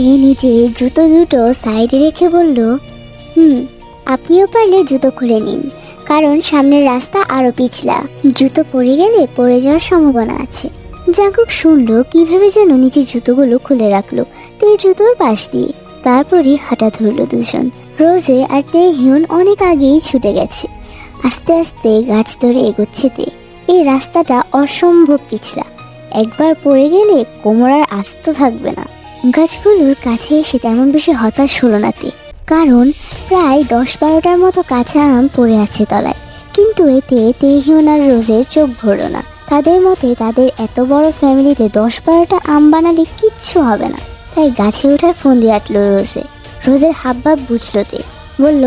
নিজে জুতো দুটো সাইডে রেখে বলল, হুম, আপনিও পারলে জুতো খুলে নিন, কারণ সামনের রাস্তা আরও পিছলা। জুতো পড়ে গেলে পড়ে যাওয়ার সম্ভাবনা আছে। জাঙ্কুক শুনল কীভাবে যেন নিচে জুতোগুলো খুলে রাখল তে জুতোর পাশ দিয়ে। তারপরই হাঁটা ধরলো দুজন। রোজে আর তে হিউন অনেক আগেই ছুটে গেছে। আস্তে আস্তে গাছ ধরে এগোচ্ছে তে। এই রাস্তাটা অসম্ভব পিছলা। একবার পড়ে গেলে কোমর আর আস্ত থাকবে না। গাছগুলোর কাছে এসে তেমন বেশি হতাশ হলো না তে, কারণ প্রায় দশ বারোটার মতো কাঁচা আম পড়ে আছে তলায়। কিন্তু এতে তেহিউন আর রোজের চোখ ভরল না। তাদের মতে তাদের এত বড় ফ্যামিলিতে দশ বারোটা আম বানালে কিচ্ছু হবে না। তাই গাছে ওঠার ফোন দিয়ে আটলো রোজে। রোজের হাবভাব বুঝলো তে। বলল,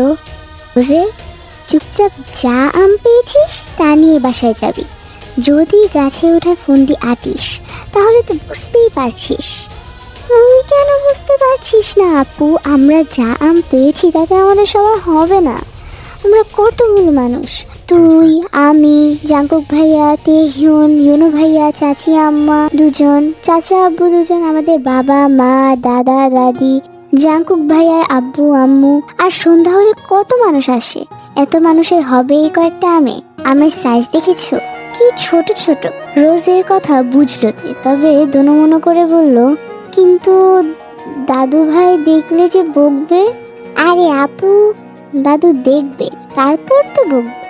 রোজে, চুপচাপ যা আম পেয়েছিস তা নিয়ে বাসায় যাবি। যদি গাছে ওঠার ফোন দিয়ে আটিস, তাহলে তো বুঝতেই পারছিস। তুই কেন বুঝতে পারছিস না আপু? আমরা যা আম পেয়েছি তাতে আমাদের সবার হবে না। আমরা কতগুলো মানুষ? তুই, আমি, জাঙ্কুক ভাইয়া, তেহিউন, ইউনু ভাইয়া, চাচি আম্মা দুজন, চাচা আব্বু দুজন, আমাদের বাবা, মা, দাদা, দাদি, জাঙ্কুক ভাইয়ার আব্বু, আম্মু, আর সন্ধ্যা হলে কত মানুষ আসে? এত মানুষের হবে এই কয়েকটা আমে। আমের সাইজ দেখেছ? কি ছোট ছোট। রোজের কথা বুঝলো তে, তবে দনমনো করে বলল কিন্তু দাদু ভাই দেখলে যে বকবে? আরে আপু, দাদু দেখবে, তারপর তো বকবে।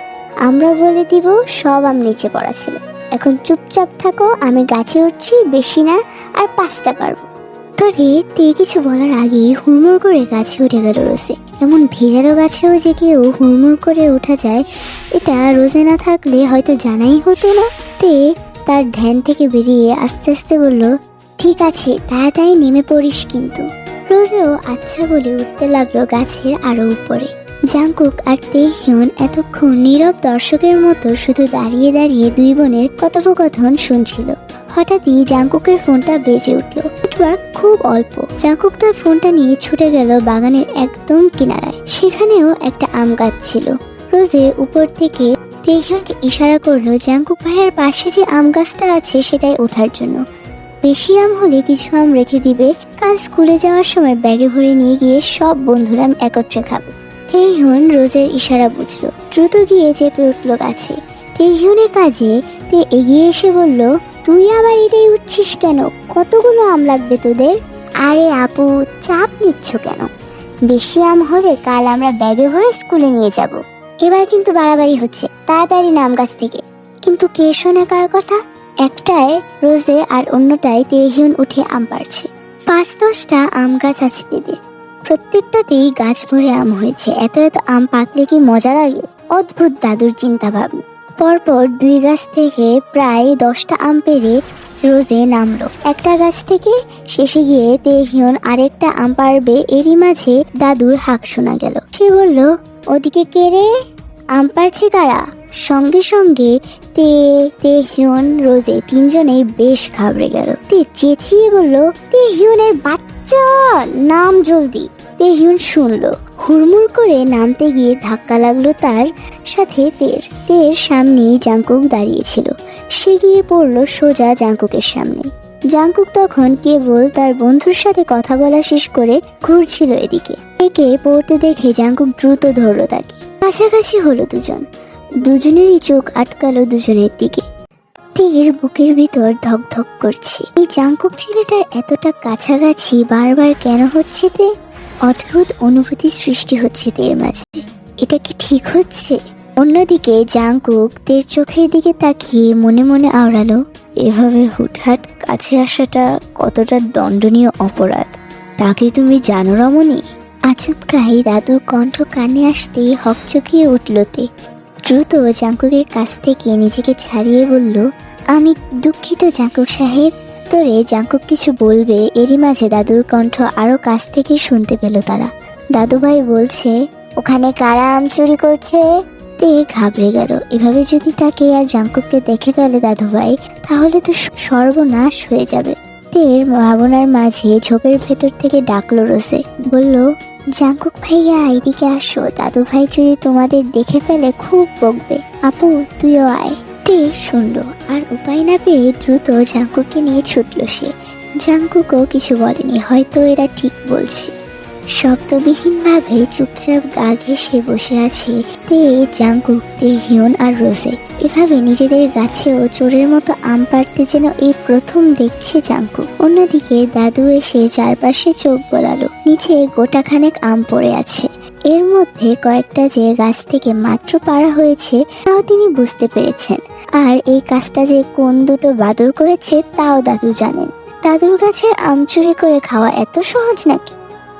আমরা বলে দিব সব আম নিচে পড়া ছিল। এখন চুপচাপ থাকো, আমি গাছে উঠছি, বেশি না, আর পাঁচটা পারব। তবে তে কিছু বলার আগেই হুড়মুড় করে গাছে উঠে গেল রোজে। এমন ভেজালো গাছেও যে কেউ হুড়মুড় করে ওঠা যায়, এটা রোজে না থাকলে হয়তো জানাই হতো না। তে তার ধ্যান থেকে বেরিয়ে আস্তে আস্তে বলল ঠিক আছে, তাড়াতাড়ি নেমে পড়িস কিন্তু। রোজেও আচ্ছা বলে উঠতে লাগল গাছের আরও উপরে। জাঙ্কুক আর তেহিয়ন এতক্ষণ নীরব দর্শকের মতো শুধু দাঁড়িয়ে দাঁড়িয়ে দুই বোনের কথোপকথন শুনছিল। হঠাৎই জাঙ্কুকের ফোনটা বেজে উঠল। নেটওয়ার্ক খুব অল্প। জাঙ্কুক তার ফোনটা নিয়ে ছুটে গেল বাগানের একদম কিনারায়। সেখানেও একটা আম গাছ ছিল। রোজে উপর থেকে তেহিয়নকে ইশারা করল, জাঙ্কুক ভাইয়ের পাশে যে আম গাছটা আছে সেটাই ওঠার জন্য। বেশি আম হলে কিছু আম রেখে দিবে। কাল স্কুলে যাওয়ার সময় ব্যাগে ভরে নিয়ে গিয়ে সব বন্ধুরা একত্রে খাব। তেহিউন রোজের ইশারা বুঝলো। দ্রুত গিয়ে চেপে উঠল গাছে। তেহিউনের কাজে তে এগিয়ে এসে বলল, তুই আবার এটাই উঠছিস কেন? কতগুলো আম লাগবে তোদের? আরে আপু, চাপ নিচ্ছ কেন? বেশি আম হলে কাল আমরা ব্যাগে ভরে স্কুলে নিয়ে যাব। এবার কিন্তু বাড়াবাড়ি হচ্ছে। তাড়াতাড়ি নাম গাছ থেকে। কিন্তু কে শোনে কার কথা? একটায় রোজে আর অন্যটায় তেহিউন উঠে আম পারছে পাঁচ দশটা আম গাছ আছে দিদি। প্রত্যেকটাতেই গাছ ভরে আম হয়েছে। এত এত আম পাকলে কি মজা লাগে? অদ্ভুত দাদুর চিন্তা ভাবনা পরপর দুই গাছ থেকে প্রায় দশটা আম পেরে রোজে নামলো। একটা গাছ থেকে শেষে গিয়ে তেহিয়ন আরেকটা আম পারবে এরই মাঝে দাদুর হাঁক শোনা গেল। সে বলল, ওদিকে কে রে? আম পারছে কারা? সঙ্গে সঙ্গে তে তেহিয়ন রোজে তিনজনেই বেশ ঘাবড়ে গেল। তে চেঁচিয়ে বলল, তে হিউনের বাচ্চা, নাম জলদি। তেহিয়ন শুনলো, হুড়মুড় করে নামতে গিয়ে ধাক্কা লাগল তার সাথে তের। তের সামনেই জাঙ্কুক দাঁড়িয়েছিল সে গিয়ে পড়ল সোজা জাঙ্কুকের সামনে। জাঙ্কুক তখন কেবল তার বন্ধুর সাথে কথা বলা শেষ করে ঘুরছিল এদিকে। একে পড়তে দেখে জাঙ্কুক দ্রুত ধরলো তাকে। কাছাকাছি হলো দুজন। দুজনেরই চোখ আটকালো দুজনের দিকে। তীর বুকের ভিতর ধকধক করছে। এই জাঙ্কুক ছেলেটার এতটা কাছাকাছি বারবার কেন হচ্ছে তে? অদ্ভুত অনুভূতি সৃষ্টি হচ্ছে তের মাঝে। এটা কি ঠিক হচ্ছে? অন্যদিকে জাঙ্কুক তের চোখের দিকে তাকিয়ে মনে মনে আওড়ালো, এভাবে হুটহাট কাছে আসাটা কতটা দণ্ডনীয় অপরাধ। তাকে তুমি জানো রমণী? আচমকাই দাদুর কণ্ঠ কানে আসতেই হকচকিয়ে উঠল তে। দ্রুত জাঙ্কুকের কাছ থেকে নিজেকে ছাড়িয়ে বলল, আমি দুঃখিত জাঙ্কুক সাহেব। তোরে জাঙ্কুক কিছু বলবে এরই মাঝে দাদুর কণ্ঠ আরও কাছ থেকে শুনতে পেল তারা। দাদুভাই বলছে, ওখানে কারা আম চুরি করছে? তে ঘাবড়ে গেল। এভাবে যদি তাকে আর জাঙ্কুককে দেখে ফেলে দাদুভাই, তাহলে তো সর্বনাশ হয়ে যাবে। তের ভাবনার মাঝে ঝোপের ভেতর থেকে ডাকলো রোসে। বলল জাঙ্কুক ভাইয়া এদিকে আসো। দাদু ভাই যদি তোমাদের দেখে ফেলে খুব বকবে। আপু, তুইও আয়। তে, শুনল। আর উপায় না পেয়ে দ্রুত জাঙ্কুককে নিয়ে ছুটল সে। জাঙ্কুকও কিছু বলেনি, হয়তো এরা ঠিক বলছে। শব্দবিহীনভাবে চুপচাপ গা ঘেসে বসে আছে তে, জাঙ্কুক, তে হিয়ন আর রোজে। এভাবে নিজেদের গাছেও চোরের মতো আম পাড়তে যেন এই প্রথম দেখছে জাঙ্কুক। অন্যদিকে দাদু এসে চারপাশে চোখ বোলালো। নিচে গোটাখানেক আম পড়ে আছে। এর মধ্যে কয়েকটা যে গাছ থেকে মাত্র পাড়া হয়েছে, তাও তিনি বুঝতে পেরেছেন। আর এই কাজটা যে কোন দুটো বাদর করেছে, তাও দাদু জানেন। দাদুর গাছের আম চুরি করে খাওয়া এত সহজ নাকি?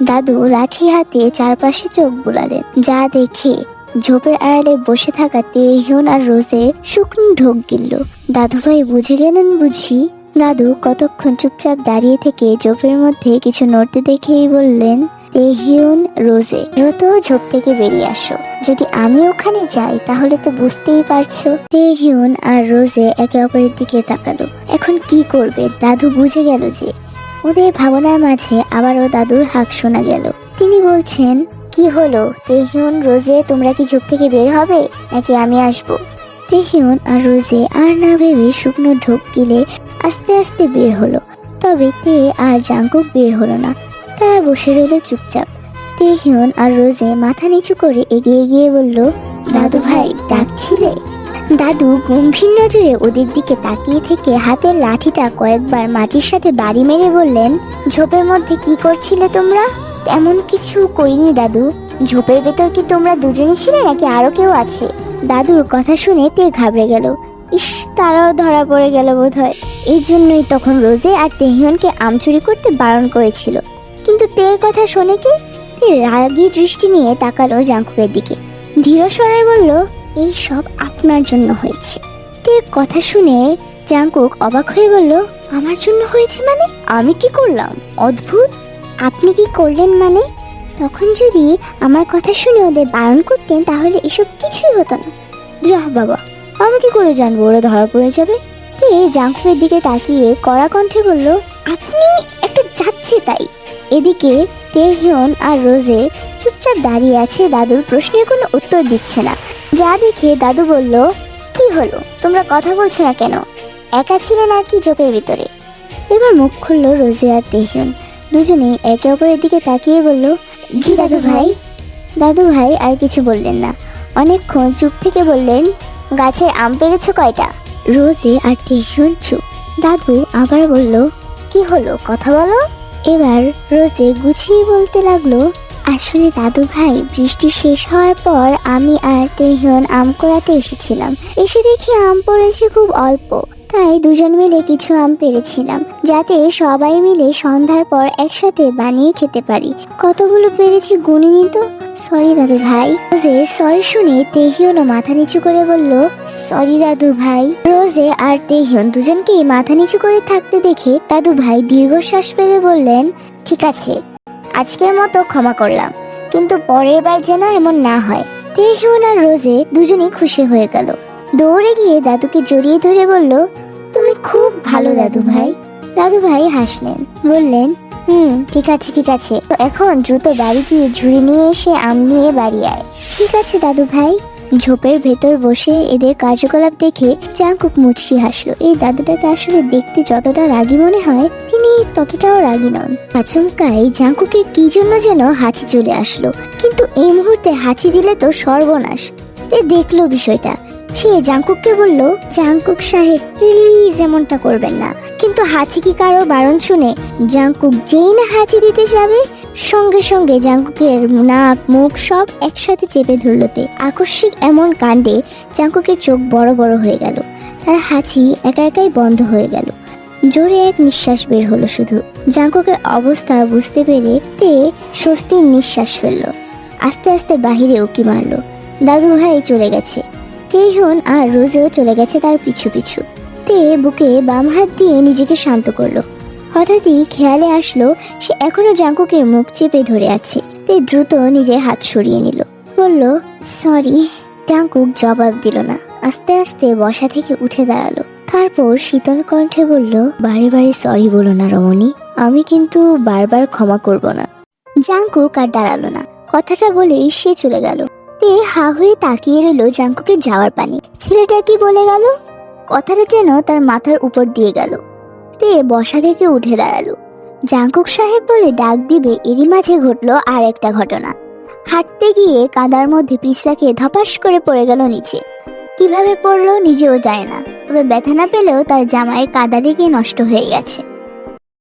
দাদু লাঠি হাতে চারপাশে চোখ বুলালেন যা দেখে ঝোপের আড়ালে বসে থাকা তেহিয়ন আর রোজে শুকনো ঢোক গিলল। দাদুভাই বুঝে গেলেন বুঝি। দাদু কতক্ষণ চুপচাপ দাঁড়িয়ে থেকে ঝোপের মধ্যে কিছু নড়তে দেখেই বললেন তেহিয়ন রোজে, দ্রুত ঝোপ থেকে বেরিয়ে আসো। যদি আমি ওখানে যাই, তাহলে তো বুঝতেই পারছ। তেহিয়ন আর রোজে একে অপরের দিকে তাকালো। এখন কি করবে? দাদু বুঝে গেল যে ওদের ভাবনার মাঝে আবারও দাদুর হাক শোনা গেল। তিনি বলছেন, কি হলো? তেহিয়ন, রোজে তোমরা কি ঝোপ থেকে বের হবে? নাকি আমি আসব? তেহিয়ন আর রোজে আর না ভেবে শুকনো ঢোক গিলে আস্তে আস্তে বের হলো। তবে তে আর জাঙ্কুক বের হলো না। তারা বসে রইল চুপচাপ। তেহিয়ন আর রোজে মাথা নিচু করে এগিয়ে গিয়ে বলল দাদু ভাই ডাকছিলে? দাদু গম্ভীর নজরে ওদের দিকে তাকিয়ে থেকে হাতের লাঠিটা কয়েকবার মাটির সাথে বাড়ি মেরে বললেন, ঝোপের মধ্যে কি করছিলে তোমরা? তেমন কিছু করিনি দাদু। ঝোপের ভেতর কি তোমরা দুজনই ছিলে নাকি আরও কেউ আছে? দাদুর কথা শুনে তে ঘাবড়ে গেল। ইস, তারাও ধরা পড়ে গেল বোধ হয় এই জন্যই তখন রোজে আর তেহিয়নকে আম চুরি করতে বারণ করেছিল। কিন্তু তের কথা শোনে কি? রাগী দৃষ্টি নিয়ে তাকালো জাঙ্কুকের দিকে। ধীর স্বরে বলল এই সব আপনার জন্য হয়েছে। তের কথা শুনে জাঙ্কুক অবাক হয়ে বলল, আমার জন্য হয়েছে মানে? আমি কি করলাম? অদ্ভুত। আপনি কি করলেন মানে? তখন যদি আমার কথা শুনে ওদের বারণ করতেন, তাহলে এসব কিছুই হতো না। যা বাবা, আমি কি করে জানব? ওরা ধরা পড়ে যাবে। তে জাঙ্কুকের দিকে তাকিয়ে কড়া কণ্ঠে বলল, আপনি একটা যাচ্ছে তাই। এদিকে তেহিয়ন আর রোজে চুপচাপ দাঁড়িয়ে আছে। দাদুর প্রশ্নের কোনো উত্তর দিচ্ছে না। যা দেখে দাদু বলল, কি হলো? তোমরা কথা বলছো না কেন? একা ছিলে নাকি চোখের ভিতরে? এবার মুখ খুললো রোজে আর তেহিয়ন দুজনেই একে অপরের দিকে তাকিয়ে বলল, জি দাদু ভাই। দাদু ভাই আর কিছু বললেন না। অনেকক্ষণ চুপ থেকে বললেন, গাছে আম পেরেছ কয়টা? রোজে আর তেহিয়ন চুপ। দাদু আবার বলল, কি হলো? কথা বলো? এবার রোজে গুছিয়ে বলতে লাগল আসলে দাদু ভাই বৃষ্টি শেষ হওয়ার পর আমি আর তেহিয়ন আম কোড়াতে এসেছিলাম। এসে দেখি আম পড়েছে খুব অল্প, তাই দুজন মিলে কিছু আম পেরেছিলাম, যাতে সবাই মিলে সন্ধ্যার পর একসাথে বানিয়ে খেতে পারি। কতগুলো পেরেছি গুনিনি তো? সরি দাদু ভাই রোজে সরি শুনে তেহিয়নও মাথা নিচু করে বলল সরি দাদু ভাই রোজে আর তেহিয়ন দুজনকেই মাথা নিচু করে থাকতে দেখে দাদু ভাই দীর্ঘশ্বাস ফেলে বললেন, ঠিক আছে আজকের মতো ক্ষমা করলাম। কিন্তু পরের বার যেন এমন না হয়। তেহিয়ন আর রোজে দুজনেই খুশি হয়ে গেল। দৌড়ে গিয়ে দাদুকে জড়িয়ে ধরে বলল, তুমি খুব ভালো দাদু ভাই। দাদু ভাই হাসলেন, বললেন, হুম, ঠিক আছে ঠিক আছে। তো এখন দ্রুত বাড়ি গিয়ে ঝুড়ি নিয়ে এসে আম নিয়ে বাড়ি আয়। ঠিক আছে, দাদু ভাই। ঝোপের ভেতর বসে এদের কার্যকলাপ দেখে জাঙ্কুক মুচকি হাসলো। এই দাদুটাকে আসলে দেখতে যতটা রাগী মনে হয়, তিনি ততটাও রাগী নন। আচমকাই জাঙ্কুকের কি জন্য যেন হাঁচি চলে আসলো। কিন্তু এই মুহূর্তে হাঁচি দিলে তো সর্বনাশ। তে দেখল বিষয়টা। সে জাঙ্কুককে বলল জাঙ্কুক সাহেব প্লিজ এমনটা করবেন না। কিন্তু হাঁচি কি কারও বারণ শুনে জাঙ্কুক যেই না হাঁচি দিতে যাবে সঙ্গে সঙ্গে জাঙ্কুকের নাক, মুখ সব একসাথে চেপে ধরলতে আকস্মিক এমন কাণ্ডে জাঙ্কুকের চোখ বড় বড় হয়ে গেল। তার হাঁচি একা একাই বন্ধ হয়ে গেল। জোরে এক নিঃশ্বাস বের হলো শুধু। জাঙ্কুকের অবস্থা বুঝতে পেরে তে স্বস্তির নিঃশ্বাস ফেলল। আস্তে আস্তে বাহিরে উকি মারলো। দাদু ভাই চলে গেছে। তেহন আর রোজেও চলে গেছে তার পিছু পিছু। তে বুকে বাম হাত দিয়ে নিজেকে শান্ত করল। হঠাৎই খেয়ালে আসলো, সে এখনও জাঙ্কুকের মুখ চেপে ধরে আছে। তে দ্রুত নিজের হাত সরিয়ে নিল। বলল, সরি। জাঙ্কুক জবাব দিল না। আস্তে আস্তে বসা থেকে উঠে দাঁড়াল। তারপর শীতল কণ্ঠে বলল, বারে বারে সরি বলো না রমণী। আমি কিন্তু বারবার ক্ষমা করব না। জাঙ্কুক আর দাঁড়াল না। কথাটা বলেই সে চলে গেল। তে হা হয়ে তাকিয়ে রইল জাঙ্কুকে যাওয়ার পানি। ছেলেটা কি বলে গেল? কথাটা যেন তার মাথার উপর দিয়ে গেল। দিয়ে বসা থেকে উঠে দাঁড়াল। জাঙ্কুক সাহেব বলে ডাক দিবে, এরই মাঝে ঘটলো আর একটা ঘটনা। হাঁটতে গিয়ে কাদার মধ্যে পিছলা খেয়ে ধপাস করে পড়ে গেল নিচে। কীভাবে পড়ল নিজেও যায় না, তবে ব্যথা না পেলেও তার জামায় কাদা লেগে নষ্ট হয়ে গেছে।